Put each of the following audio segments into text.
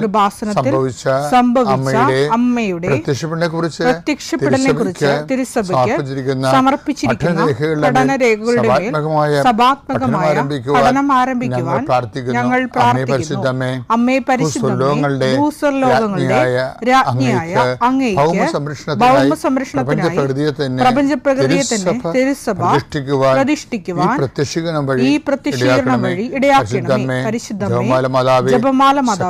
കൃപാസനത്തിൽ സംഭവിച്ച അമ്മയുടെ പ്രത്യക്ഷപ്പെടനെ കുറിച്ച് പ്രത്യക്ഷപ്പെടലിനെ കുറിച്ച് തിരുസഭയ്ക്ക് സമർപ്പിച്ചിരിക്കുന്ന പഠനരേഖകളുടെ സഭാത്മകമായ പഠനം ആരംഭിക്കുവാൻ ഞങ്ങൾ പ്രാർത്ഥിക്കുന്നു. അമ്മേ രാജ്ഞിയായ അങ്ങേക്ക് തന്നെ തിരുസഭ പ്രതിഷ്ഠിക്കുവാൻ ഈ പ്രത്യക്ഷീകരണം വഴി ഈ പ്രത്യക്ഷീകരണം വഴി ഇടയാക്കണമേ. പരിശുദ്ധമേ ജപമാല മാതാവേ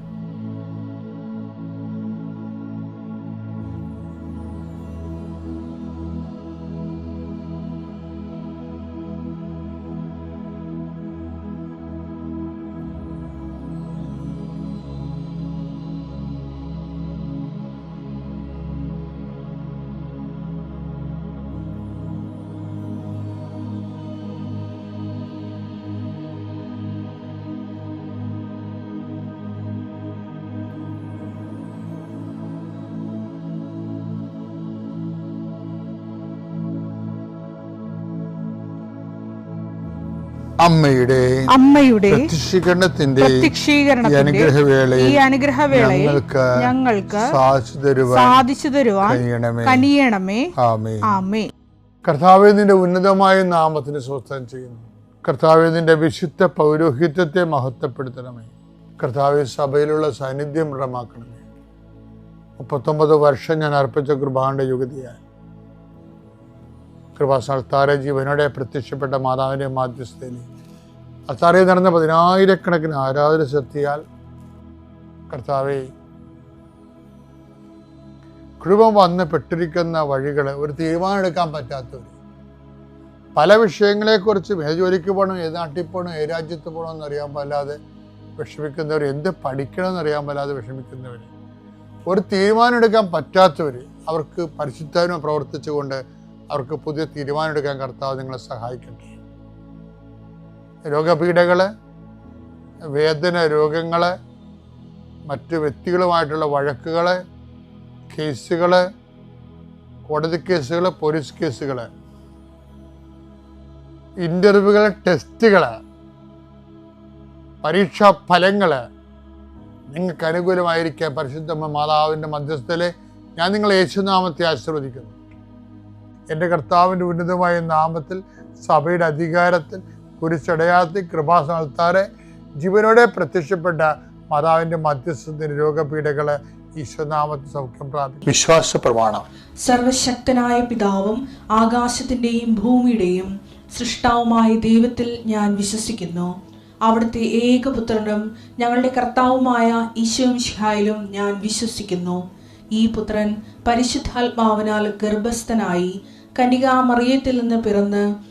അമ്മയുടെ അമ്മയുടെ പ്രത്യക്ഷീകരണത്തിന്റെ അനുഗ്രഹവേളയിൽ ഈ അനുഗ്രഹവേളയിൽ ഞങ്ങൾക്ക് ഞങ്ങൾക്ക് സാധിച്ചു തരുവാൻ സാധിച്ചു തരുവാൻ കനിയണമേ. ആമേ ആമേ കർത്താവെ നിന്റെ ഉന്നതമായ നാമത്തിന് സ്വസ്ഥം ചെയ്യുന്നു. കർത്താവെ നിന്റെ വിശുദ്ധ പൗരോഹിത്യത്തെ മഹത്വപ്പെടുത്തണമേ. കർത്താവെ സഭയിലുള്ള സാന്നിധ്യം ദൃഢമാക്കണമേ. മുപ്പത്തൊമ്പത് വർഷം ഞാൻ അർപ്പിച്ച കൃപാന്റെ യുഗതിയായി കൃപാസ്ഥാരെ ജീവനോടെ പ്രത്യക്ഷപ്പെട്ട മാതാവിന്റെ മാധ്യസ്ഥയിൽ അത്താറെ നടന്ന പതിനായിരക്കണക്കിന് ആരാധന ശക്തിയാൽ കർത്താവെ കുടുംബം വന്ന് പെട്ടിരിക്കുന്ന വഴികൾ ഒരു തീരുമാനം എടുക്കാൻ പറ്റാത്തവർ പല വിഷയങ്ങളെക്കുറിച്ചും ഏത് ജോലിക്ക് പോകണം ഏത് നാട്ടിൽ പോകണം ഏത് രാജ്യത്ത് പോകണം എന്നറിയാൻ പാടില്ലാതെ വിഷമിക്കുന്നവർ എന്ത് പഠിക്കണം എന്നറിയാൻ പാടില്ലാതെ വിഷമിക്കുന്നവർ ഒരു തീരുമാനം എടുക്കാൻ പറ്റാത്തവർ അവർക്ക് പരിശുദ്ധാത്മ പ്രവർത്തിച്ചുകൊണ്ട് അവർക്ക് പുതിയ തീരുമാനം എടുക്കാൻ കർത്താവ് നിങ്ങളെ സഹായിക്കട്ടെ. രോഗപീഠകൾ വേദന രോഗങ്ങൾ മറ്റ് വ്യക്തികളുമായിട്ടുള്ള വഴക്കുകൾ കേസുകൾ കോടതി കേസുകൾ പോലീസ് കേസുകൾ ഇന്റർവ്യൂകൾ ടെസ്റ്റുകൾ പരീക്ഷാ ഫലങ്ങൾ നിങ്ങൾക്ക് അനുകൂലമായിരിക്കാൻ പരിശുദ്ധമ്മ മാതാവിന്റെ മധ്യസ്ഥത്തിൽ ഞാൻ നിങ്ങളെ യേശുനാമത്തെ ആശീർവദിക്കുന്നു. എന്റെ കർത്താവിന്റെ ഉന്നതമായ നാമത്തിൽ സഭയുടെ അധികാരത്തിൽ കുരിശടയാത്തിൽ കൃപാസനത്താറെ ജീവനോടെ പ്രത്യക്ഷപ്പെട്ട മാതാവിന്റെ മധ്യസ്ഥത്തിന് രോഗപീഠകൾ സൗഖ്യം പ്രാപിക്കും. വിശ്വാസ പ്രമാണം സർവശക്തനായ പിതാവും ആകാശത്തിന്റെയും ഭൂമിയുടെയും സൃഷ്ടാവുമായ ദൈവത്തിൽ ഞാൻ വിശ്വസിക്കുന്നു. അവിടുത്തെ ഏകപുത്രനും ഞങ്ങളുടെ കർത്താവുമായ ഈശോമിഷിഹായിലും ഞാൻ വിശ്വസിക്കുന്നു. ഈ പുത്രൻ പരിശുദ്ധാത്മാവിനാൽ ഗർഭസ്ഥനായി കനികാമറിയത്തിൽ നിന്ന് പിറന്ന്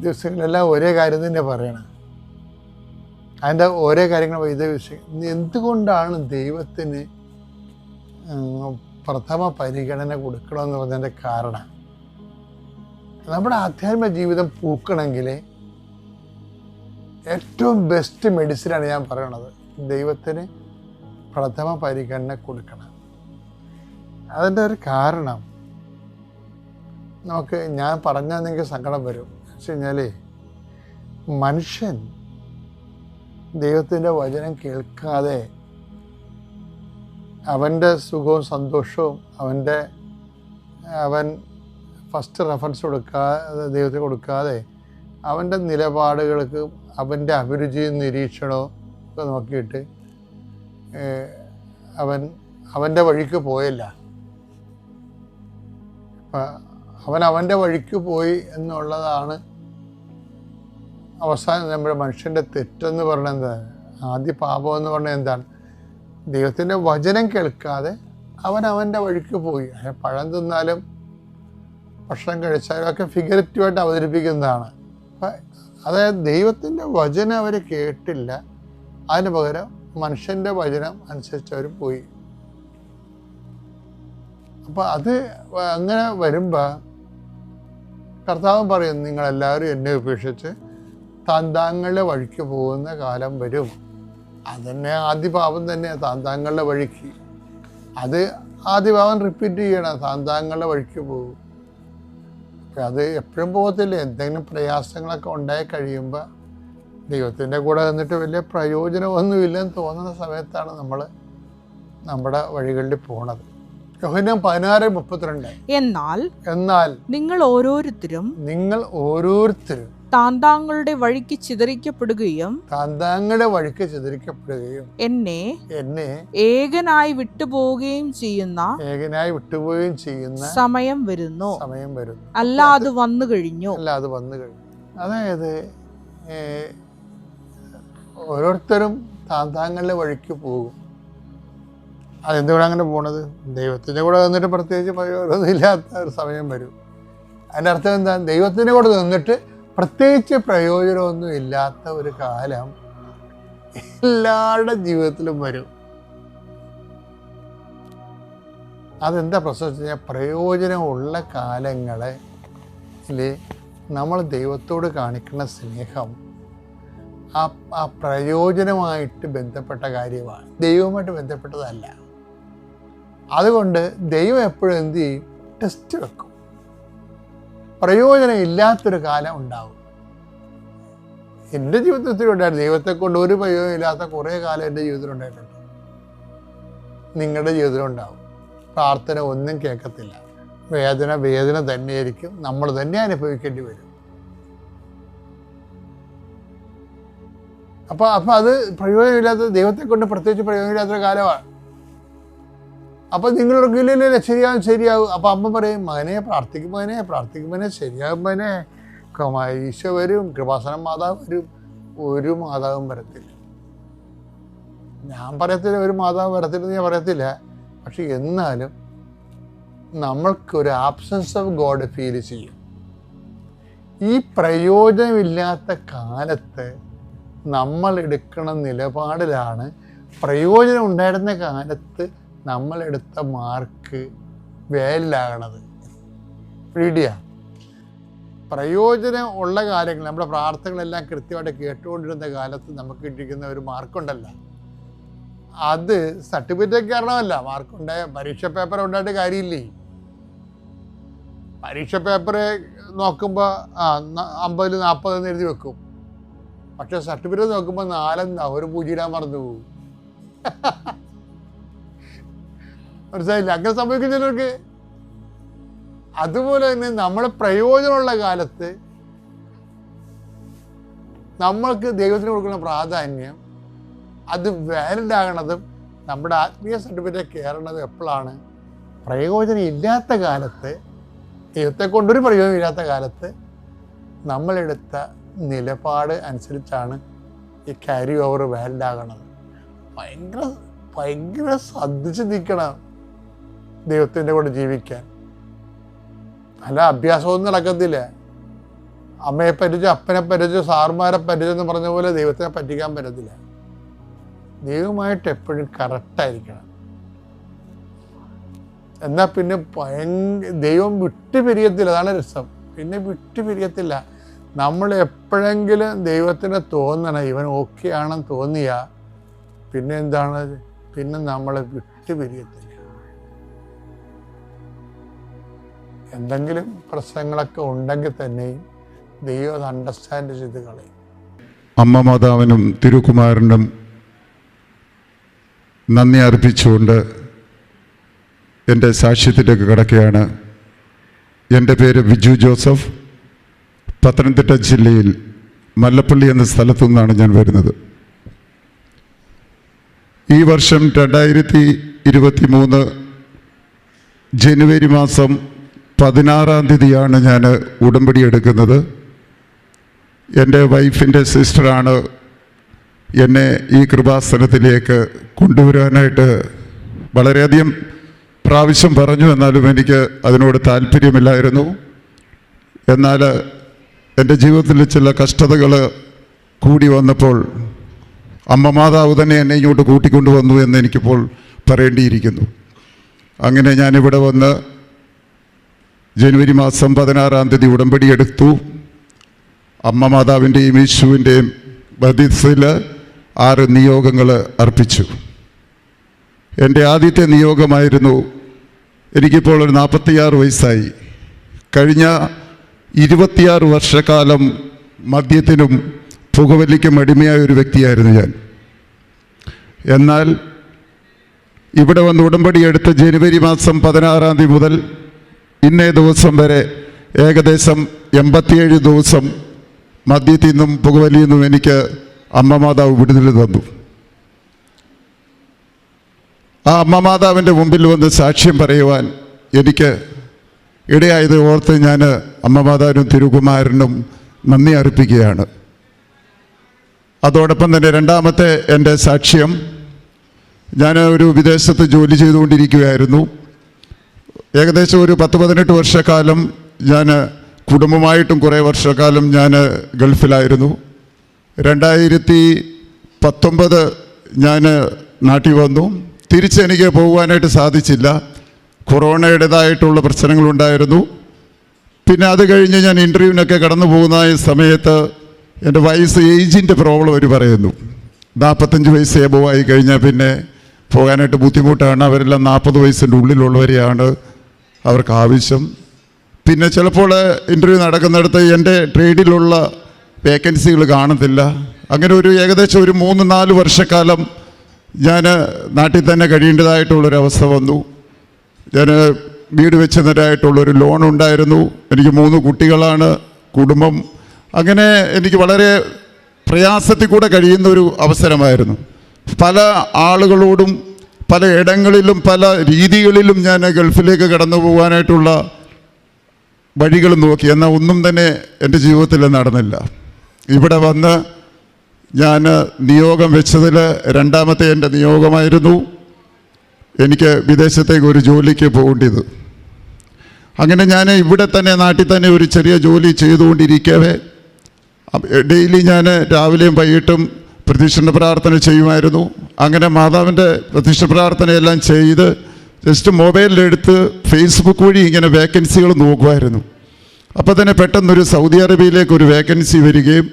ദിവസങ്ങളെല്ലാം ഒരേ കാര്യം തന്നെ പറയണം. അതിന്റെ ഓരോ കാര്യങ്ങൾ ഇത് വിഷയം. എന്തുകൊണ്ടാണ് ദൈവത്തിന് പ്രഥമ പരിഗണന കൊടുക്കണമെന്ന് പറഞ്ഞതിന്റെ കാരണം? നമ്മുടെ ആധ്യാത്മിക ജീവിതം പൂക്കണമെങ്കിൽ ഏറ്റവും ബെസ്റ്റ് മെഡിസിനാണ് ഞാൻ പറയണത്. ദൈവത്തിന് പ്രഥമ പരിഗണന കൊടുക്കണം. അതിന്റെ ഒരു കാരണം നമുക്ക് ഞാൻ പറഞ്ഞാൽ നിങ്ങൾക്ക് സങ്കടം വരും. വെച്ച് കഴിഞ്ഞാൽ മനുഷ്യൻ ദൈവത്തിന്റെ വചനം കേൾക്കാതെ അവന്റെ സുഖവും സന്തോഷവും അവന്റെ അവൻ ഫസ്റ്റ് റെഫറൻസ് കൊടുക്കാതെ ദൈവത്തിന് കൊടുക്കാതെ അവന്റെ നിലപാടുകൾക്ക് അവന്റെ അഭിരുചിയും നിരീക്ഷണവും ഒക്കെ നോക്കിയിട്ട് അവൻ അവന്റെ വഴിക്ക് പോയില്ല. അവൻ അവന്റെ വഴിക്ക് പോയി എന്നുള്ളതാണ് അവസാനം നമ്മുടെ മനുഷ്യന്റെ തെറ്റെന്ന് പറയുന്നത് എന്താണ് ആദ്യ പാപം എന്ന് പറഞ്ഞാൽ എന്താണ്? ദൈവത്തിന്റെ വചനം കേൾക്കാതെ അവൻ അവന്റെ വഴിക്ക് പോയി. അയാൾ പഴം തിന്നാലും ഭക്ഷണം കഴിച്ചാലും ഒക്കെ ഫിഗറേറ്റീവായിട്ട് അവതരിപ്പിക്കുന്നതാണ്. അതായത് ദൈവത്തിന്റെ വചനം അവർ കേട്ടില്ല. അതിന് പകരം മനുഷ്യന്റെ വചനം അനുസരിച്ച് അവർ പോയി. അപ്പോൾ അത് അങ്ങനെ വരുമ്പോൾ കർത്താവ് പറയും നിങ്ങളെല്ലാവരും എന്നെ ഉപേക്ഷിച്ച് താന്താങ്ങളുടെ വഴിക്ക് പോകുന്ന കാലം വരും. അതന്നെ ആദ്യ പാപം തന്നെയാണ് താന്താങ്ങളുടെ വഴിക്ക്. അത് ആദ്യ പാപം റിപ്പീറ്റ് ചെയ്യണം താന്താങ്ങളുടെ വഴിക്ക് പോകും. അപ്പം അത് എപ്പോഴും പോകത്തില്ല. എന്തെങ്കിലും പ്രയാസങ്ങളൊക്കെ ഉണ്ടായി കഴിയുമ്പോൾ ദൈവത്തിന്റെ കൂടെ നിന്നിട്ട് വലിയ പ്രയോജനമൊന്നുമില്ലെന്ന് തോന്നുന്ന സമയത്താണ് നമ്മൾ നമ്മുടെ വഴികളിൽ പോണത്. എന്നാൽ എന്നാൽ നിങ്ങൾ ഓരോരുത്തരും നിങ്ങൾ ഓരോരുത്തരും താന്താങ്ങളുടെ വഴിക്ക് ചിതറിക്കപ്പെടുകയും താന്താങ്ങളുടെ വഴിക്ക് ചിതറിക്കപ്പെടുകയും എന്നെ എന്നെ ഏകനായി വിട്ടുപോവുകയും ചെയ്യുന്ന ഏകനായി വിട്ടുപോവുകയും ചെയ്യുന്ന സമയം വരുന്നു. സമയം വരുന്നു. അല്ല അത് വന്നു കഴിഞ്ഞു. അല്ല അത് വന്നു കഴിഞ്ഞു. അതായത് ഓരോരുത്തരും താന്താങ്ങളുടെ വഴിക്ക് പോകും. അതെന്തുകൊണ്ട് അങ്ങനെ പോണത്? ദൈവത്തിന്റെ കൂടെ നിന്നിട്ട് പ്രത്യേകിച്ച് പ്രയോജനമില്ലാത്ത ഒരു സമയം വരും. അതിന്റെ അർത്ഥം എന്താ? ദൈവത്തിന്റെ കൂടെ നിന്നിട്ട് പ്രത്യേകിച്ച് പ്രയോജനമൊന്നും ഇല്ലാത്ത ഒരു കാലം എല്ലാവരുടെ ജീവിതത്തിലും വരും. അതെന്താ പ്രശ്നം വെച്ച് കഴിഞ്ഞാൽ പ്രയോജനമുള്ള കാലങ്ങളെ നമ്മൾ ദൈവത്തോട് കാണിക്കുന്ന സ്നേഹം ആ ആ പ്രയോജനമായിട്ട് ബന്ധപ്പെട്ട കാര്യമാണ്. ദൈവവുമായിട്ട് ബന്ധപ്പെട്ടതല്ല. അതുകൊണ്ട് ദൈവം എപ്പോഴും എന്ത് ചെയ്യും? ടെസ്റ്റ് വെക്കും. പ്രയോജനം ഇല്ലാത്തൊരു കാലം ഉണ്ടാവും. എന്റെ ജീവിതത്തിൽ ഉണ്ടായിരുന്നു. ദൈവത്തെ കൊണ്ട് ഒരു പ്രയോജനം ഇല്ലാത്ത കുറേ കാലം എന്റെ ജീവിതത്തിൽ ഉണ്ടായിട്ടുണ്ട്. നിങ്ങളുടെ ജീവിതത്തിൽ ഉണ്ടാവും. പ്രാർത്ഥന ഒന്നും കേൾക്കത്തില്ല. വേദന വേദന തന്നെയായിരിക്കും. നമ്മൾ തന്നെ അനുഭവിക്കേണ്ടി വരും. അപ്പോൾ അപ്പോൾ അത് പ്രയോജനമില്ലാത്ത ദൈവത്തെ കൊണ്ട് പ്രത്യേകിച്ച് പ്രയോജനമില്ലാത്തൊരു കാലമാണ്. അപ്പോൾ നിങ്ങളൊക്കെ ഇല്ല ഇല്ല, ഇല്ല ശരിയാവും ശരിയാവും. അപ്പോൾ അമ്മ പറയും മകനെ പ്രാർത്ഥിക്കും മകനെ പ്രാർത്ഥിക്കും മകനെ ശരിയാകും മകനെ. ഈശോ വരും കൃപാസനം മാതാവ് വരും ഒരു മാതാവും വരത്തില്ല. ഞാൻ പറയത്തില്ല ഒരു മാതാവ് വരത്തില്ലെന്ന് ഞാൻ പറയത്തില്ല. പക്ഷെ എന്നാലും നമ്മൾക്കൊരു ആബ്സൻസ് ഓഫ് ഗോഡ് ഫീൽ ചെയ്യും. ഈ പ്രയോജനമില്ലാത്ത കാലത്ത് നമ്മൾ എടുക്കുന്ന നിലപാടിലാണ് പ്രയോജനം ഉണ്ടായിരുന്ന കാലത്ത് നമ്മൾ എടുത്ത മാർക്ക് വേലിലാകണത്. പീഡിയ പ്രയോജനം ഉള്ള കാര്യങ്ങൾ നമ്മുടെ പ്രാർത്ഥനകളെല്ലാം കൃത്യമായിട്ട് കേട്ടുകൊണ്ടിരുന്ന കാലത്ത് നമുക്ക് കിട്ടിക്കുന്ന ഒരു മാർക്കുണ്ടല്ല. അത് സർട്ടിഫിക്കറ്റ് കാരണമല്ല. മാർക്കുണ്ടായ പരീക്ഷ പേപ്പർ ഉണ്ടായിട്ട് കാര്യമില്ലേ? പരീക്ഷ പേപ്പർ നോക്കുമ്പോൾ ആ അമ്പതിൽ നാൽപ്പത് എന്ന് എഴുതി വെക്കും. പക്ഷെ സർട്ടിഫിക്കറ്റ് നോക്കുമ്പോൾ നാലെന്താ? ഒരു പൂജയിടാൻ മറന്നു പോകും മനസ്സിലായില്ല? അങ്ങനെ സംഭവിക്കും ചിലർക്ക് അതുപോലെ തന്നെ നമ്മളെ പ്രയോജനമുള്ള കാലത്ത് നമ്മൾക്ക് ദൈവത്തിന് കൊടുക്കുന്ന പ്രാധാന്യം അത് വാലിഡ് ആകണതും നമ്മുടെ ആത്മീയ സർട്ടിഫിക്കറ്റ് കയറണത് എപ്പോഴാണ്? പ്രയോജനം ഇല്ലാത്ത കാലത്ത് ദൈവത്തെ കൊണ്ടൊരു പ്രയോജനം ഇല്ലാത്ത കാലത്ത് നമ്മളെടുത്ത നിലപാട് അനുസരിച്ചാണ് ഈ ക്യാരി ഓവർ വാലിഡ് ആകണത്. ഭയങ്കര ഭയങ്കര ശ്രദ്ധിച്ച് നിൽക്കണം ദൈവത്തിന്റെ കൂടെ ജീവിക്കാൻ. നല്ല അഭ്യാസമൊന്നും നടക്കത്തില്ല. അമ്മയെ പറ്റിച്ചു അപ്പനെ പറ്റിച്ചു സാറുമാരെ പറ്റിച്ചു എന്ന് പറഞ്ഞ പോലെ ദൈവത്തിനെ പറ്റിക്കാൻ പറ്റത്തില്ല. ദൈവമായിട്ട് എപ്പോഴും കറക്റ്റായിരിക്കണം എന്നാൽ പിന്നെ ഭയങ്കര ദൈവം വിട്ടുപിരിയത്തില്ല. അതാണ് രസം. പിന്നെ വിട്ടുപിരിയത്തില്ല. നമ്മൾ എപ്പോഴെങ്കിലും ദൈവത്തിന് തോന്നണം ഇവൻ ഓക്കെ ആണെന്ന് തോന്നിയാൽ പിന്നെ എന്താണ്? പിന്നെ നമ്മളെ വിട്ടുപിരിയത്തില്ല. എന്തെങ്കിലും പ്രശ്നങ്ങളൊക്കെ ഉണ്ടെങ്കിൽ തന്നെയും ദൈവം അത് അണ്ടർസ്റ്റാൻഡ് ചെയ്ത് കളയും. അമ്മ മാതാവിനും തിരുക്കുമാരനും നന്ദി അർപ്പിച്ചുകൊണ്ട് എന്റെ സാക്ഷ്യത്തിലേക്ക് കിടക്കുകയാണ്. എന്റെ പേര് ബിജു ജോസഫ്. പത്തനംതിട്ട ജില്ലയിൽ മല്ലപ്പള്ളി എന്ന സ്ഥലത്തു നിന്നാണ് ഞാൻ വരുന്നത്. ഈ വർഷം രണ്ടായിരത്തി ഇരുപത്തി മൂന്ന് ജനുവരി മാസം പതിനാറാം തീയതിയാണ് ഞാൻ ഉടമ്പടി എടുക്കുന്നത്. എന്റെ വൈഫിന്റെ സിസ്റ്ററാണ് എന്നെ ഈ കൃപാസനത്തിലേക്ക് കൊണ്ടുവരാനായിട്ട് വളരെയധികം പ്രാവശ്യം പറഞ്ഞു. എന്നാലും എനിക്ക് അതിനോട് താല്പര്യമില്ലായിരുന്നു. എന്നാൽ എന്റെ ജീവിതത്തിൽ ചില കഷ്ടതകൾ കൂടി വന്നപ്പോൾ അമ്മ മാതാവ് തന്നെ എന്നെ ഇങ്ങോട്ട് കൂട്ടിക്കൊണ്ടുവന്നു എന്ന് എനിക്കിപ്പോൾ പറയേണ്ടിയിരിക്കുന്നു. അങ്ങനെ ഞാനിവിടെ വന്ന് ജനുവരി മാസം പതിനാറാം തീയതി ഉടമ്പടി എടുത്തു. അമ്മ മാതാവിന്റെയും യേശുവിന്റെയും ബദിസിൽ ആറ് നിയോഗങ്ങൾ അർപ്പിച്ചു. എന്റെ ആദ്യത്തെ നിയോഗമായിരുന്നു എനിക്കിപ്പോൾ ഒരു നാൽപ്പത്തിയാറ് വയസ്സായി. കഴിഞ്ഞ ഇരുപത്തിയാറ് വർഷക്കാലം മദ്യത്തിനും പുകവലിക്കും അടിമയായ ഒരു വ്യക്തിയായിരുന്നു ഞാൻ. എന്നാൽ ഇവിടെ വന്ന് ഉടമ്പടി എടുത്ത ജനുവരി മാസം പതിനാറാം തീയതി മുതൽ ഇന്നേ ദിവസം വരെ ഏകദേശം എൺപത്തിയേഴ് ദിവസം മദ്യത്തിൽ നിന്നും പുകവലിയിൽ നിന്നും എനിക്ക് അമ്മ മാതാവ് വിടുതൽ തന്നു. ആ അമ്മ മാതാവിന്റെ മുമ്പിൽ വന്ന് സാക്ഷ്യം പറയുവാൻ എനിക്ക് ഇടയായത് ഓർത്ത് ഞാൻ അമ്മ മാതാവിനും തിരുകുമാരനും നന്ദി അർപ്പിക്കുകയാണ്. അതോടൊപ്പം തന്നെ രണ്ടാമത്തെ എന്റെ സാക്ഷ്യം ഞാൻ ഒരു വിദേശത്ത് ജോലി ചെയ്തുകൊണ്ടിരിക്കുകയായിരുന്നു. ഏകദേശം ഒരു പത്ത് പതിനെട്ട് വർഷക്കാലം ഞാൻ കുടുംബമായിട്ടും കുറേ വർഷക്കാലം ഞാൻ ഗൾഫിലായിരുന്നു. രണ്ടായിരത്തി പത്തൊമ്പത് ഞാൻ നാട്ടിൽ വന്നു. തിരിച്ചെനിക്ക് പോകുവാനായിട്ട് സാധിച്ചില്ല. കൊറോണയുടേതായിട്ടുള്ള പ്രശ്നങ്ങളുണ്ടായിരുന്നു. പിന്നെ അത് കഴിഞ്ഞ് ഞാൻ ഇന്റർവ്യൂവിനൊക്കെ കടന്നു പോകുന്ന സമയത്ത് എന്റെ വയസ്സ് ഏജിന്റെ പ്രോബ്ലം അവർ പറയുന്നു. നാൽപ്പത്തഞ്ച് വയസ്സ് ഏബോ ആയി കഴിഞ്ഞാൽ പിന്നെ പോകാനായിട്ട് ബുദ്ധിമുട്ടാണ്. അവരെല്ലാം നാൽപ്പത് വയസ്സിന്റെ ഉള്ളിലുള്ളവരെയാണ്. അവർക്ക് ആവശ്യം പിന്നെ ചിലപ്പോൾ ഇന്റർവ്യൂ നടക്കുന്നിടത്ത് എന്റെ ട്രേഡിലുള്ള വേക്കൻസികൾ കാണത്തില്ല. അങ്ങനെ ഒരു ഏകദേശം ഒരു മൂന്ന് നാല് വർഷക്കാലം ഞാൻ നാട്ടിൽ തന്നെ കഴിയേണ്ടതായിട്ടുള്ളൊരവസ്ഥ വന്നു. ഞാൻ വീട് വെച്ചതിനായിട്ടുള്ളൊരു ലോൺ ഉണ്ടായിരുന്നു. എനിക്ക് മൂന്ന് കുട്ടികളാണ് കുടുംബം. അങ്ങനെ എനിക്ക് വളരെ പ്രയാസത്തിൽ കൂടെ കഴിയുന്ന ഒരു അവസരമായിരുന്നു. പല ആളുകളോടും പല ഇടങ്ങളിലും പല രീതികളിലും ഞാൻ ഗൾഫിലേക്ക് കടന്നു പോകാനായിട്ടുള്ള വഴികൾ നോക്കി. എന്നാൽ ഒന്നും തന്നെ എന്റെ ജീവിതത്തിൽ നടന്നില്ല. ഇവിടെ വന്ന് ഞാൻ നിയോഗം വെച്ചതിൽ രണ്ടാമത്തെ എന്റെ നിയോഗമായിരുന്നു എനിക്ക് വിദേശത്തേക്ക് ഒരു ജോലിക്ക് പോകേണ്ടത്. അങ്ങനെ ഞാൻ ഇവിടെ തന്നെ നാട്ടിൽ തന്നെ ഒരു ചെറിയ ജോലി ചെയ്തുകൊണ്ടിരിക്കവേ. ഡെയിലി ഞാൻ രാവിലെയും വൈകിട്ടും പ്രതീക്ഷണ പ്രാർത്ഥന ചെയ്യുമായിരുന്നു. അങ്ങനെ മാതാവിന്റെ പ്രതിഷ്ഠ പ്രാർത്ഥനയെല്ലാം ചെയ്ത് ജസ്റ്റ് മൊബൈലിലെടുത്ത് ഫേസ്ബുക്ക് വഴി ഇങ്ങനെ വേക്കൻസികൾ നോക്കുമായിരുന്നു. അപ്പോൾ തന്നെ പെട്ടെന്നൊരു സൗദി അറേബ്യയിലേക്ക് ഒരു വേക്കൻസി വരികയും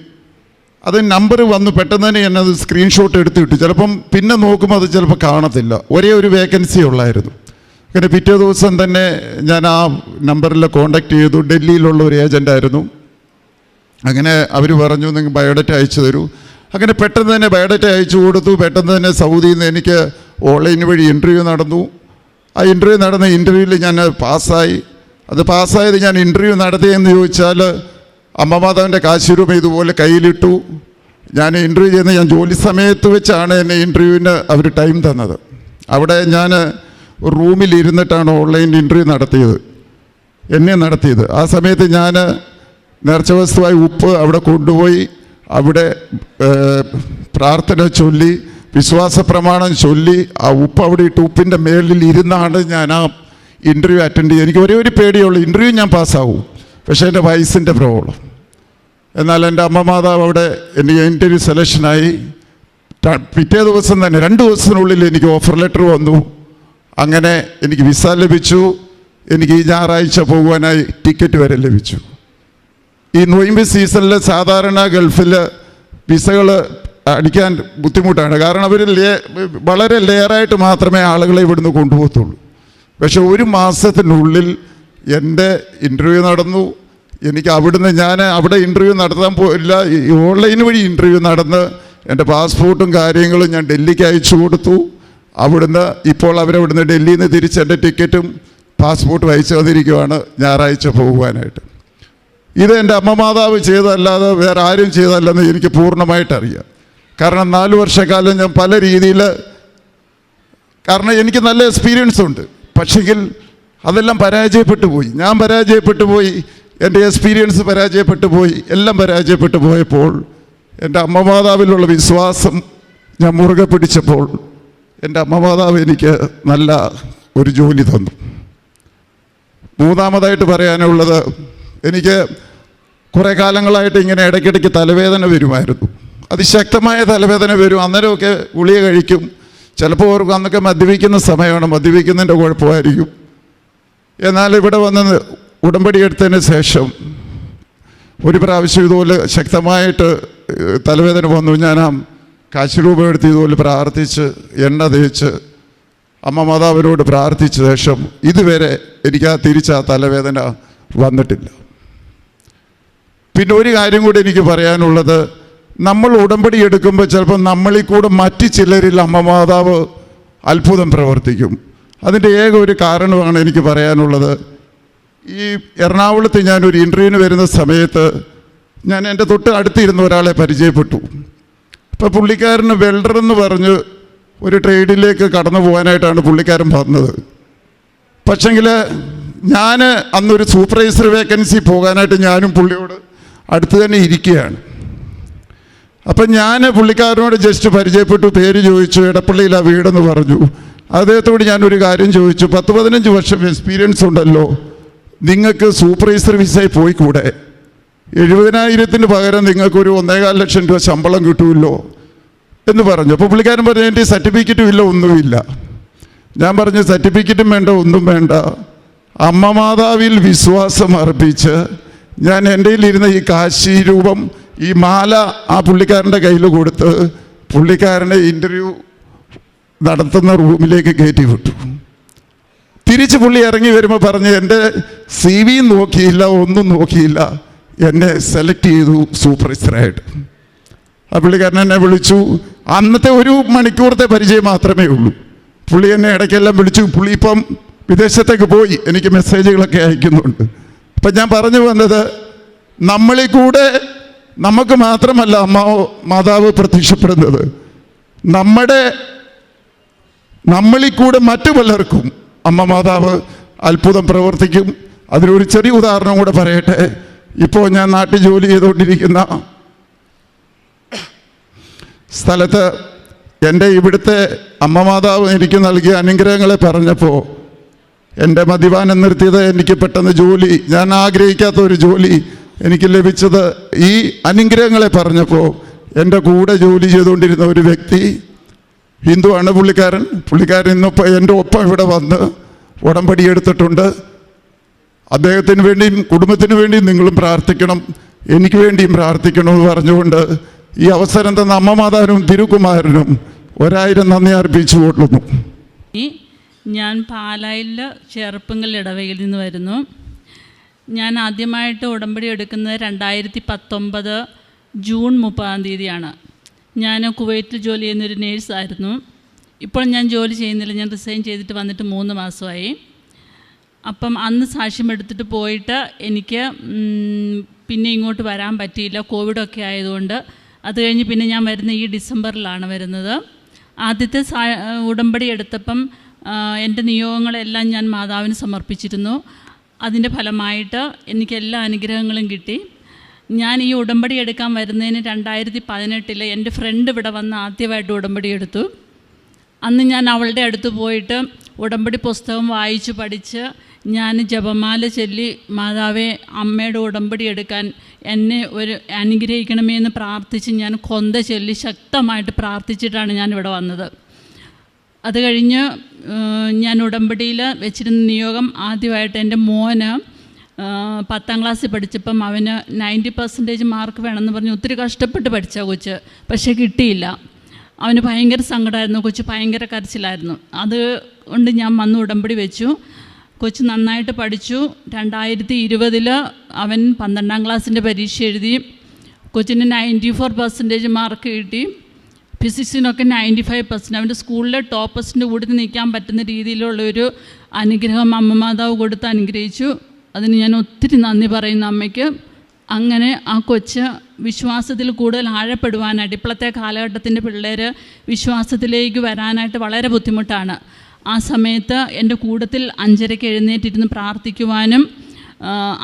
അത് നമ്പർ വന്ന് പെട്ടെന്ന് തന്നെ എന്നെ അത് സ്ക്രീൻഷോട്ട് എടുത്ത് കിട്ടും ചിലപ്പം പിന്നെ നോക്കുമ്പോൾ അത് ചിലപ്പോൾ കാണത്തില്ല. ഒരേ ഒരു വേക്കൻസി ഉള്ളായിരുന്നു. അങ്ങനെ പിറ്റേ ദിവസം തന്നെ ഞാൻ ആ നമ്പറിൽ കോണ്ടാക്ട് ചെയ്തു. ഡൽഹിയിലുള്ള ഒരു ഏജന്റായിരുന്നു. അങ്ങനെ അവർ പറഞ്ഞു നിങ്ങൾ ബയോഡേറ്റ അയച്ചു തരൂ. അങ്ങനെ പെട്ടെന്ന് തന്നെ ബയോഡേറ്റ അയച്ചു കൊടുത്തു. പെട്ടെന്ന് തന്നെ സൗദിയിൽ നിന്ന് എനിക്ക് ഓൺലൈൻ വഴി ഇന്റർവ്യൂ നടന്നു. ആ ഇന്റർവ്യൂ നടന്ന ഇന്റർവ്യൂവിൽ ഞാൻ പാസ്സായി. അത് പാസ്സായത് ഞാൻ ഇന്റർവ്യൂ നടത്തിയെന്ന് ചോദിച്ചാൽ അമ്മമാതാവിന്റെ കാശുരൂപം ഇതുപോലെ കയ്യിലിട്ടു. ഞാൻ ഇന്റർവ്യൂ ചെയ്യുന്ന ഞാൻ ജോലി സമയത്ത് വെച്ചാണ് എന്നെ ഇന്റർവ്യൂവിന് അവർ ടൈം തന്നത്. അവിടെ ഞാൻ റൂമിൽ ഇരുന്നിട്ടാണ് ഓൺലൈൻ ഇന്റർവ്യൂ നടത്തിയത്. എന്നെ നടത്തിയത്. ആ സമയത്ത് ഞാൻ നേർച്ച വസ്തുവായി ഉപ്പ് അവിടെ കൊണ്ടുപോയി. അവിടെ പ്രാർത്ഥന ചൊല്ലി വിശ്വാസ പ്രമാണം ചൊല്ലി ആ ഉപ്പ് അവിടെ ഇട്ട് ഉപ്പിന്റെ മേളിൽ ഇരുന്നാണ് ഞാൻ ആ ഇന്റർവ്യൂ അറ്റൻഡ് ചെയ്ത് എനിക്ക് ഒരേ ഒരു പേടിയുള്ളൂ ഇന്റർവ്യൂ ഞാൻ പാസ്സാവും പക്ഷേ എന്റെ വയസ്സിന്റെ പ്രോബ്ലം. എന്നാൽ എന്റെ അമ്മ മാതാവ് അവിടെ എനിക്ക് ഇന്റർവ്യൂ സെലക്ഷനായി പിറ്റേ ദിവസം തന്നെ രണ്ട് ദിവസത്തിനുള്ളിൽ എനിക്ക് ഓഫർ ലെറ്റർ വന്നു. അങ്ങനെ എനിക്ക് വിസ ലഭിച്ചു. എനിക്ക് ഈ ഞായറാഴ്ച പോകുവാനായി ടിക്കറ്റ് വരെ ലഭിച്ചു. ഈ നൊയിമ്പ് സീസണിൽ സാധാരണ ഗൾഫിൽ വിസകൾ അടിക്കാൻ ബുദ്ധിമുട്ടാണ്. കാരണം അവർ ലേ വളരെ ലെയറായിട്ട് മാത്രമേ ആളുകളെ ഇവിടുന്ന് കൊണ്ടുപോകത്തുള്ളൂ. പക്ഷെ ഒരു മാസത്തിനുള്ളിൽ എന്റെ ഇന്റർവ്യൂ നടന്നു. എനിക്ക് അവിടുന്ന് ഞാൻ അവിടെ ഇന്റർവ്യൂ നടത്താൻ പോയില്ല ഓൺലൈൻ വഴി ഇന്റർവ്യൂ നടന്ന് എന്റെ പാസ്പോർട്ടും കാര്യങ്ങളും ഞാൻ ഡൽഹിക്ക് അയച്ചു കൊടുത്തു. അവിടുന്ന് ഇപ്പോൾ അവരവിടുന്ന് ഡൽഹിയിൽ നിന്ന് തിരിച്ച് എന്റെ ടിക്കറ്റും പാസ്പോർട്ടും അയച്ചു തന്നിരിക്കുവാണ് ഞായറാഴ്ച പോകുവാനായിട്ട്. ഇത് എന്റെ അമ്മ മാതാവ് ചെയ്തതല്ലാതെ വേറെ ആരും ചെയ്തതല്ലെന്ന് എനിക്ക് പൂർണമായിട്ട് അറിയാം കാരണം നാല് വർഷക്കാലം ഞാൻ പല രീതിയിൽ കാരണം എനിക്ക് നല്ല എക്സ്പീരിയൻസ് ഉണ്ട്. പക്ഷെങ്കിൽ അതെല്ലാം പരാജയപ്പെട്ടു പോയി. ഞാൻ പരാജയപ്പെട്ടു പോയി. എന്റെ എക്സ്പീരിയൻസ് പരാജയപ്പെട്ടു പോയി. എല്ലാം പരാജയപ്പെട്ടു പോയപ്പോൾ എന്റെ അമ്മ മാതാവിലുള്ള വിശ്വാസം ഞാൻ മുറുകെ പിടിച്ചപ്പോൾ എന്റെ അമ്മ മാതാവ് എനിക്ക് നല്ല ഒരു ജോലി തന്നു. മൂന്നാമതായിട്ട് പറയാനുള്ളത് എനിക്ക് കുറേ കാലങ്ങളായിട്ട് ഇങ്ങനെ ഇടയ്ക്കിടയ്ക്ക് തലവേദന വരുമായിരുന്നു. അതിശക്തമായ തലവേദന വരും. അന്നേരമൊക്കെ ഗുളിക കഴിക്കും. ചിലപ്പോൾ ഓർക്കും അന്നൊക്കെ മദ്യപിക്കുന്ന സമയമാണ്. മദ്യപിക്കുന്നതിന്റെ കുഴപ്പമായിരിക്കും. എന്നാൽ ഇവിടെ വന്ന് ഉടമ്പടി എടുത്തതിന് ശേഷം ഒരു പ്രാവശ്യം ഇതുപോലെ ശക്തമായിട്ട് തലവേദന വന്നു. ഞാൻ ആ കാശ് രൂപ എടുത്ത് ഇതുപോലെ പ്രാർത്ഥിച്ച് എണ്ണ തേച്ച് അമ്മ മാതാവിനോട് പ്രാർത്ഥിച്ച ശേഷം ഇതുവരെ എനിക്ക് ആ തിരിച്ച ആ തലവേദന വന്നിട്ടില്ല. പിന്നെ ഒരു കാര്യം കൂടി എനിക്ക് പറയാനുള്ളത്. നമ്മൾ ഉടമ്പടി എടുക്കുമ്പോൾ ചിലപ്പോൾ നമ്മളിൽ കൂടെ മറ്റ് ചിലരിൽ അമ്മ മാതാവ് അത്ഭുതം പ്രവർത്തിക്കും. അതിന്റെ ഏക ഒരു കാരണമാണ് എനിക്ക് പറയാനുള്ളത്. ഈ എറണാകുളത്ത് ഞാനൊരു ഇന്റർവ്യൂവിന് വരുന്ന സമയത്ത് ഞാൻ എന്റെ തൊട്ട് അടുത്തിരുന്ന ഒരാളെ പരിചയപ്പെട്ടു. അപ്പോൾ പുള്ളിക്കാരന് വെൽഡർ എന്ന് പറഞ്ഞ് ഒരു ട്രേഡിലേക്ക് കടന്നു പോകാനായിട്ടാണ് പുള്ളിക്കാരൻ വന്നത്. പക്ഷെങ്കിൽ ഞാൻ അന്നൊരു സൂപ്പർവൈസർ വേക്കൻസി പോകാനായിട്ട് ഞാനും പുള്ളിയോട് അടുത്ത് തന്നെ ഇരിക്കുകയാണ്. അപ്പം ഞാൻ പുള്ളിക്കാരനോട് ജസ്റ്റ് പരിചയപ്പെട്ടു പേര് ചോദിച്ചു ഇടപ്പള്ളിയിലാ വീടെന്ന് പറഞ്ഞു. അദ്ദേഹത്തോട് ഞാനൊരു കാര്യം ചോദിച്ചു പത്ത് പതിനഞ്ച് വർഷം എക്സ്പീരിയൻസ് ഉണ്ടല്ലോ. നിങ്ങൾക്ക് സൂപ്പർവൈസർ വിസയിൽ പോയി കൂടെ എഴുപതിനായിരത്തിന് പകരം നിങ്ങൾക്കൊരു ഒന്നേകാൽ ലക്ഷം രൂപ ശമ്പളം കിട്ടുമല്ലോ എന്ന് പറഞ്ഞു. അപ്പോൾ പുള്ളിക്കാരൻ പറഞ്ഞു എന്റെ സർട്ടിഫിക്കറ്റും ഇല്ല ഒന്നുമില്ല. ഞാൻ പറഞ്ഞു സർട്ടിഫിക്കറ്റും വേണ്ട ഒന്നും വേണ്ട. അമ്മമാതാവിൽ വിശ്വാസം അർപ്പിച്ച് ഞാൻ എന്റെ ഇരുന്ന ഈ കാശി രൂപം ഈ മാല ആ പുള്ളിക്കാരന്റെ കയ്യിൽ കൊടുത്ത് പുള്ളിക്കാരനെ ഇന്റർവ്യൂ നടത്തുന്ന റൂമിലേക്ക് കയറ്റി വിട്ടു. തിരിച്ച് പുള്ളി ഇറങ്ങി വരുമ്പോൾ പറഞ്ഞ് എന്റെ സി വി നോക്കിയില്ല ഒന്നും നോക്കിയില്ല. എന്നെ സെലക്ട് ചെയ്തു സൂപ്പർവൈസറായിട്ട് ആ പുള്ളിക്കാരൻ എന്നെ വിളിച്ചു. അന്നത്തെ ഒരു മണിക്കൂറത്തെ പരിചയം മാത്രമേ ഉള്ളൂ. പുള്ളി എന്നെ ഇടയ്ക്കെല്ലാം വിളിച്ചു. പുള്ളി ഇപ്പം വിദേശത്തേക്ക് പോയി. എനിക്ക് മെസ്സേജുകളൊക്കെ അയക്കുന്നുണ്ട്. അപ്പം ഞാൻ പറഞ്ഞു വന്നത് നമ്മളിൽ കൂടെ നമുക്ക് മാത്രമല്ല അമ്മ മാതാവ് പ്രത്യക്ഷപ്പെടുന്നത്. നമ്മുടെ നമ്മളിൽ കൂടെ മറ്റു പലർക്കും അമ്മ മാതാവ് അത്ഭുതം പ്രവർത്തിക്കും. അതിനൊരു ചെറിയ ഉദാഹരണം കൂടെ പറയട്ടെ. ഇപ്പോൾ ഞാൻ നാട്ടിൽ ജോലി ചെയ്തുകൊണ്ടിരിക്കുന്ന സ്ഥലത്ത് എന്റെ ഇവിടുത്തെ അമ്മ മാതാവ് എനിക്ക് നൽകിയ അനുഗ്രഹങ്ങളെ പറഞ്ഞപ്പോൾ എന്റെ മദ്യപാനം നിർത്തിയത് എനിക്ക് പെട്ടെന്ന് ജോലി. ഞാൻ ആഗ്രഹിക്കാത്ത ഒരു ജോലി എനിക്ക് ലഭിച്ചത് ഈ അനുഗ്രഹങ്ങളെ പറഞ്ഞപ്പോൾ എന്റെ കൂടെ ജോലി ചെയ്തുകൊണ്ടിരുന്ന ഒരു വ്യക്തി ഹിന്ദുവാണ് പുള്ളിക്കാരൻ. പുള്ളിക്കാരൻ ഇന്നിപ്പോൾ എന്റെ ഒപ്പം ഇവിടെ വന്ന് ഉടമ്പടി എടുത്തിട്ടുണ്ട്. അദ്ദേഹത്തിന് വേണ്ടിയും കുടുംബത്തിന് വേണ്ടിയും നിങ്ങളും പ്രാർത്ഥിക്കണം. എനിക്ക് വേണ്ടിയും പ്രാർത്ഥിക്കണമെന്ന് പറഞ്ഞുകൊണ്ട് ഈ അവസരം തന്ന അമ്മമാതാരും തിരുകുമാരനും ഒരായിരം നന്ദി അർപ്പിച്ചു കൊള്ളുന്നു ഞാൻ പാലായിൽ ചെറുപ്പങ്ങൾ ഇടവയിൽ നിന്ന് വരുന്നു. ഞാൻ ആദ്യമായിട്ട് ഉടമ്പടി എടുക്കുന്നത് രണ്ടായിരത്തി പത്തൊമ്പത് ജൂൺ മുപ്പതാം തീയതിയാണ്. ഞാൻ കുവൈറ്റിൽ ജോലി ചെയ്യുന്നൊരു നേഴ്സായിരുന്നു ഇപ്പോൾ ഞാൻ ജോലി ചെയ്യുന്നില്ല. ഞാൻ റിസൈൻ ചെയ്തിട്ട് വന്നിട്ട് മൂന്ന് മാസമായി. അപ്പം അന്ന് സാക്ഷ്യം എടുത്തിട്ട് പോയിട്ട് എനിക്ക് പിന്നെ ഇങ്ങോട്ട് വരാൻ പറ്റിയില്ല. കോവിഡൊക്കെ ആയതുകൊണ്ട് അത് കഴിഞ്ഞ് പിന്നെ ഞാൻ വരുന്ന ഈ ഡിസംബറിലാണ് വരുന്നത്. ആദ്യത്തെ ഉടമ്പടി എടുത്തപ്പം എന്റെ നിയോഗങ്ങളെല്ലാം ഞാൻ മാതാവിന് സമർപ്പിച്ചിരുന്നു. അതിന്റെ ഫലമായിട്ട് എനിക്ക് എല്ലാ അനുഗ്രഹങ്ങളും കിട്ടി. ഞാൻ ഈ ഉടമ്പടി എടുക്കാൻ വരുന്നതിന് രണ്ടായിരത്തി പതിനെട്ടിൽ എന്റെ ഫ്രണ്ട് ഇവിടെ വന്ന് ആദ്യമായിട്ട് ഉടമ്പടി എടുത്തു. അന്ന് ഞാൻ അവളുടെ അടുത്ത് പോയിട്ട് ഉടമ്പടി പുസ്തകം വായിച്ച് പഠിച്ച് ഞാൻ ജപമാല ചൊല്ലി മാതാവെ അമ്മയുടെ ഉടമ്പടി എടുക്കാൻ എന്നെ ഒരു അനുഗ്രഹിക്കണമേ എന്ന് പ്രാർത്ഥിച്ച് ഞാൻ കൊന്ത ചൊല്ലി ശക്തമായിട്ട് പ്രാർത്ഥിച്ചിട്ടാണ് ഞാൻ ഇവിടെ വന്നത്. അത് കഴിഞ്ഞ് ഞാൻ ഉടമ്പടിയിൽ വെച്ചിരുന്ന നിയോഗം ആദ്യമായിട്ട് എന്റെ മോന് പത്താം ക്ലാസ്സിൽ പഠിച്ചപ്പം അവന് നയന്റി പെർസെന്റേജ് മാർക്ക് വേണമെന്ന് പറഞ്ഞ് ഒത്തിരി കഷ്ടപ്പെട്ട് പഠിച്ച കൊച്ച്. പക്ഷേ കിട്ടിയില്ല. അവന് ഭയങ്കര സങ്കടമായിരുന്നു കൊച്ച് ഭയങ്കര കരച്ചിലായിരുന്നു. അത് കൊണ്ട് ഞാൻ വന്ന് ഉടമ്പടി വെച്ചു. കൊച്ച് നന്നായിട്ട് പഠിച്ചു. രണ്ടായിരത്തി ഇരുപതിൽ അവൻ പന്ത്രണ്ടാം ക്ലാസ്സിന്റെ പരീക്ഷ എഴുതി. കൊച്ചിന് നയന്റി ഫോർ പെർസെന്റേജ് മാർക്ക് കിട്ടി. ഫിസിക്സിനൊക്കെ നയന്റി ഫൈവ് പെർസെന്റ് അവന്റെ സ്കൂളിലെ ടോപ്പേഴ്സിന്റെ കൂടി നിൽക്കാൻ പറ്റുന്ന രീതിയിലുള്ള ഒരു അനുഗ്രഹം അമ്മ മാതാവ് കൊടുത്ത് അനുഗ്രഹിച്ചു. അതിന് ഞാൻ ഒത്തിരി നന്ദി പറയുന്ന അമ്മയ്ക്ക്. അങ്ങനെ ആ കൊച്ച് വിശ്വാസത്തിൽ കൂടുതൽ ആഴപ്പെടുവാനായിട്ട് ഇപ്പോഴത്തെ കാലഘട്ടത്തിന്റെ പിള്ളേർ വിശ്വാസത്തിലേക്ക് വരാനായിട്ട് വളരെ ബുദ്ധിമുട്ടാണ്. ആ സമയത്ത് എന്റെ കൂട്ടത്തിൽ അഞ്ചരയ്ക്ക് എഴുന്നേറ്റിരുന്ന് പ്രാർത്ഥിക്കുവാനും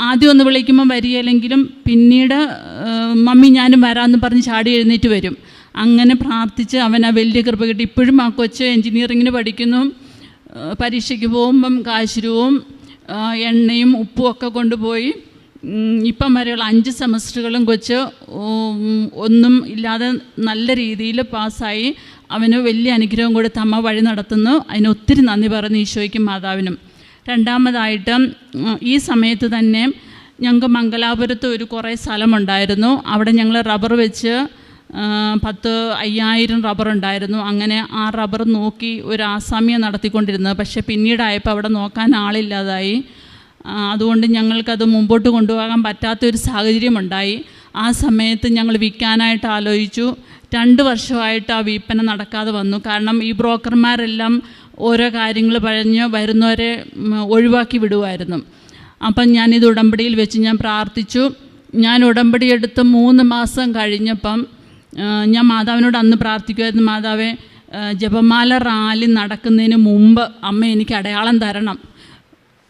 ആദ്യം ഒന്ന് വിളിക്കുമ്പോൾ വരികയില്ലെങ്കിലും പിന്നീട് മമ്മി ഞാനും വരാമെന്ന് പറഞ്ഞ് ചാടി എഴുന്നേറ്റ് വരും. അങ്ങനെ പ്രാർത്ഥിച്ച് അവൻ ആ വലിയ കൃപ കിട്ടി. ഇപ്പോഴും ആ കൊച്ച് എൻജിനീയറിങ്ങിന് പഠിക്കുന്നു. പരീക്ഷയ്ക്ക് പോകുമ്പം കാശുരവും എണ്ണയും ഉപ്പും ഒക്കെ കൊണ്ടുപോയി. ഇപ്പം വരെയുള്ള അഞ്ച് സെമസ്റ്ററുകളും കൊച്ച് ഒന്നും ഇല്ലാതെ നല്ല രീതിയിൽ പാസ്സായി. അവന് വലിയ അനുഗ്രഹം കൊടുത്ത് അമ്മ വഴി നടത്തുന്നു. അതിന് ഒത്തിരി നന്ദി പറഞ്ഞു ഈശോയ്ക്കും മാതാവിനും. രണ്ടാമതായിട്ട് ഈ സമയത്ത് തന്നെ ഞങ്ങൾക്ക് മംഗലാപുരത്ത് ഒരു കുറേ സ്ഥലമുണ്ടായിരുന്നു. അവിടെ ഞങ്ങൾ റബ്ബർ വെച്ച് പത്ത് അയ്യായിരം റബ്ബർ ഉണ്ടായിരുന്നു. അങ്ങനെ ആ റബ്ബർ നോക്കി ഒരു ആസാമ്യം നടത്തിക്കൊണ്ടിരുന്നത്. പക്ഷേ പിന്നീടായപ്പോൾ അവിടെ നോക്കാൻ ആളില്ലാതായി. അതുകൊണ്ട് ഞങ്ങൾക്കത് മുമ്പോട്ട് കൊണ്ടുപോകാൻ പറ്റാത്തൊരു സാഹചര്യമുണ്ടായി. ആ സമയത്ത് ഞങ്ങൾ വിൽക്കാനായിട്ട് ആലോചിച്ചു. രണ്ട് വർഷമായിട്ട് ആ വിൽപ്പന നടക്കാതെ വന്നു. കാരണം ഈ ബ്രോക്കർമാരെല്ലാം ഓരോ കാര്യങ്ങൾ പറഞ്ഞ് വരുന്നവരെ ഒഴിവാക്കി വിടുമായിരുന്നു അപ്പം ഞാനിത് ഉടമ്പടിയിൽ വെച്ച് ഞാൻ പ്രാർത്ഥിച്ചു. ഞാൻ ഉടമ്പടി എടുത്ത് മൂന്ന് മാസം കഴിഞ്ഞപ്പം ഞാൻ മാതാവിനോട് അന്ന് പ്രാർത്ഥിക്കുമായിരുന്നു മാതാവെ ജപമാല റാലി നടക്കുന്നതിന് മുമ്പ് അമ്മ എനിക്ക് അടയാളം തരണം.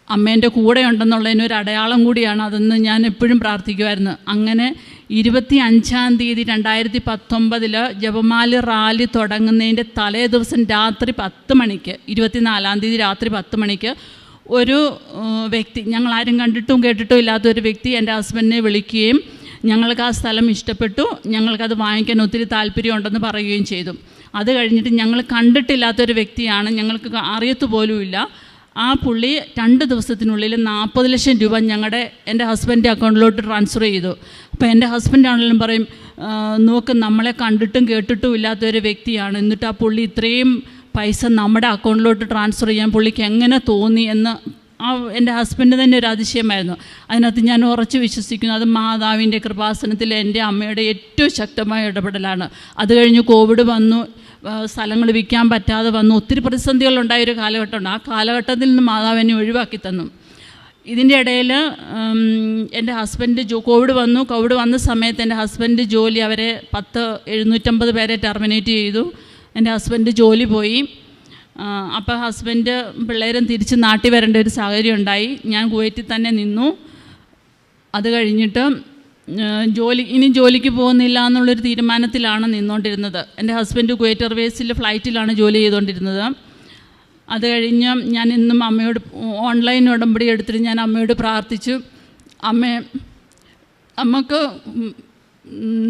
അമ്മേന്റെ കൂടെ ഉണ്ടെന്നുള്ളതിന് ഒരു അടയാളം കൂടിയാണ് അതെന്ന് ഞാൻ എപ്പോഴും പ്രാർത്ഥിക്കുമായിരുന്നു. അങ്ങനെ ഇരുപത്തി അഞ്ചാം തീയതി രണ്ടായിരത്തി പത്തൊമ്പതിൽ ജപമാല റാലി തുടങ്ങുന്നതിന്റെ തലേ ദിവസം രാത്രി പത്ത് മണിക്ക് ഇരുപത്തിനാലാം തീയതി രാത്രി പത്ത് മണിക്ക് ഒരു വ്യക്തി ഞങ്ങൾ ആരും കണ്ടിട്ടും കേട്ടിട്ടും ഇല്ലാത്തൊരു വ്യക്തി എന്റെ ഹസ്ബൻഡിനെ വിളിക്കുകയും ഞങ്ങൾക്ക് ആ സ്ഥലം ഇഷ്ടപ്പെട്ടു. ഞങ്ങൾക്കത് വാങ്ങിക്കാൻ ഒത്തിരി താല്പര്യമുണ്ടെന്ന് പറയുകയും ചെയ്തു. അത് കഴിഞ്ഞിട്ട് ഞങ്ങൾ കണ്ടിട്ടില്ലാത്തൊരു വ്യക്തിയാണ്. ഞങ്ങൾക്ക് അറിയത്തു പോലുമില്ല. ആ പുള്ളി രണ്ട് ദിവസത്തിനുള്ളിൽ നാൽപ്പത് ലക്ഷം രൂപ ഞങ്ങളുടെ എന്റെ ഹസ്ബൻഡിന്റെ അക്കൗണ്ടിലോട്ട് ട്രാൻസ്ഫർ ചെയ്തു. അപ്പോൾ എന്റെ ഹസ്ബൻഡ് ആണെങ്കിലും പറയും നോക്ക് നമ്മളെ കണ്ടിട്ടും കേട്ടിട്ടും ഇല്ലാത്തൊരു വ്യക്തിയാണ്. എന്നിട്ട് ആ പുള്ളി ഇത്രയും പൈസ നമ്മുടെ അക്കൗണ്ടിലോട്ട് ട്രാൻസ്ഫർ ചെയ്യാൻ പുള്ളിക്ക് എങ്ങനെ തോന്നി? എന്ന് എന്റെ ഹസ്ബൻഡ് തന്നെ ഒരു അതിശയമായിരുന്നു. അതിനകത്ത് ഞാൻ ഉറച്ചു വിശ്വസിക്കുന്നു. അത് മാതാവിന്റെ കൃപാസനത്തിൽ എന്റെ അമ്മയുടെ ഏറ്റവും ശക്തമായ ഇടപെടലാണ്. അത് കഴിഞ്ഞ് കോവിഡ് വന്നു. സ്ഥലങ്ങൾ വിൽക്കാൻ പറ്റാതെ വന്നു. ഒത്തിരി പ്രതിസന്ധികളുണ്ടായ ഒരു കാലഘട്ടമുണ്ട്. ആ കാലഘട്ടത്തിൽ നിന്ന് മാതാവ് എന്നെ ഒഴിവാക്കി തന്നു. ഇതിന്റെ ഇടയിൽ എന്റെ ഹസ്ബൻഡ് ജോ കോവിഡ് വന്നു. കോവിഡ് വന്ന സമയത്ത് എന്റെ ഹസ്ബൻഡ് ജോലി അവരെ പത്ത് എഴുന്നൂറ്റമ്പത് പേരെ ടെർമിനേറ്റ് ചെയ്തു. എന്റെ ഹസ്ബൻഡ് ജോലി പോയി. അപ്പോൾ ഹസ്ബൻഡ് പിള്ളേരും തിരിച്ച് നാട്ടിൽ വരേണ്ട ഒരു സാഹചര്യം ഉണ്ടായി. ഞാൻ കുവൈറ്റിൽ തന്നെ നിന്നു. അത് കഴിഞ്ഞിട്ട് ജോലി ഇനി ജോലിക്ക് പോകുന്നില്ല എന്നുള്ളൊരു തീരുമാനത്തിലാണ് നിന്നുകൊണ്ടിരുന്നത് എന്റെ ഹസ്ബൻഡ് കുവൈറ്റ് എയർവേസിൽ ഫ്ലൈറ്റിലാണ് ജോലി ചെയ്തുകൊണ്ടിരുന്നത് അത് കഴിഞ്ഞ് ഞാൻ ഇന്നും അമ്മയോട് ഓൺലൈൻ ഉടമ്പടി എടുത്തിട്ട് ഞാൻ അമ്മയോട് പ്രാർത്ഥിച്ചു. അമ്മ നമുക്ക്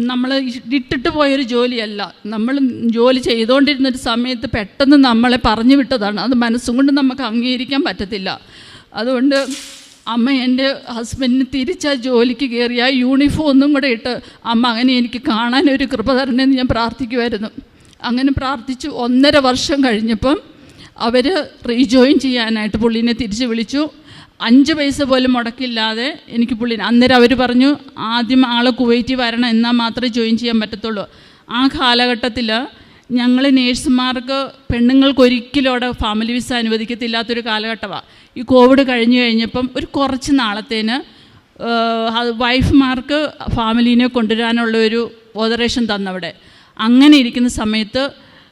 നമ്മൾ ഇട്ടിട്ട് പോയൊരു ജോലിയല്ല. നമ്മൾ ജോലി ചെയ്തുകൊണ്ടിരുന്നൊരു സമയത്ത് പെട്ടെന്ന് നമ്മളെ പറഞ്ഞു വിട്ടതാണ്. അത് മനസ്സും കൊണ്ട് നമുക്ക് അംഗീകരിക്കാൻ പറ്റത്തില്ല. അതുകൊണ്ട് അമ്മ എന്റെ ഹസ്ബൻഡിന് തിരിച്ച ജോലിക്ക് കയറി ആ യൂണിഫോം ഒന്നും കൂടെ ഇട്ട് അമ്മ അങ്ങനെ എനിക്ക് കാണാൻ ഒരു കൃപ തരണമെന്ന് ഞാൻ പ്രാർത്ഥിക്കുമായിരുന്നു അങ്ങനെ പ്രാർത്ഥിച്ചു. ഒന്നര വർഷം കഴിഞ്ഞപ്പം അവർ റീജോയിൻ ചെയ്യാനായിട്ട് പുള്ളീനെ തിരിച്ച് വിളിച്ചു. അഞ്ച് പൈസ പോലും മുടക്കില്ലാതെ എനിക്ക് പുള്ളി അന്നേരം അവർ പറഞ്ഞു ആദ്യം ആളെ കുവൈറ്റി വരണം എന്നാൽ മാത്രമേ ജോയിൻ ചെയ്യാൻ പറ്റത്തുള്ളൂ. ആ കാലഘട്ടത്തിൽ ഞങ്ങൾ നേഴ്സുമാർക്ക് പെണ്ണുങ്ങൾക്ക് ഒരിക്കലും അവിടെ ഫാമിലി വിസ അനുവദിക്കത്തില്ലാത്തൊരു കാലഘട്ടമാണ് ഈ കോവിഡ് കഴിഞ്ഞു കഴിഞ്ഞപ്പം ഒരു കുറച്ച് നാളത്തേന് വൈഫ്മാർക്ക് ഫാമിലിനെ കൊണ്ടുവരാനുള്ള ഒരു ഓതറേഷൻ തന്നവിടെ. അങ്ങനെ ഇരിക്കുന്ന സമയത്ത്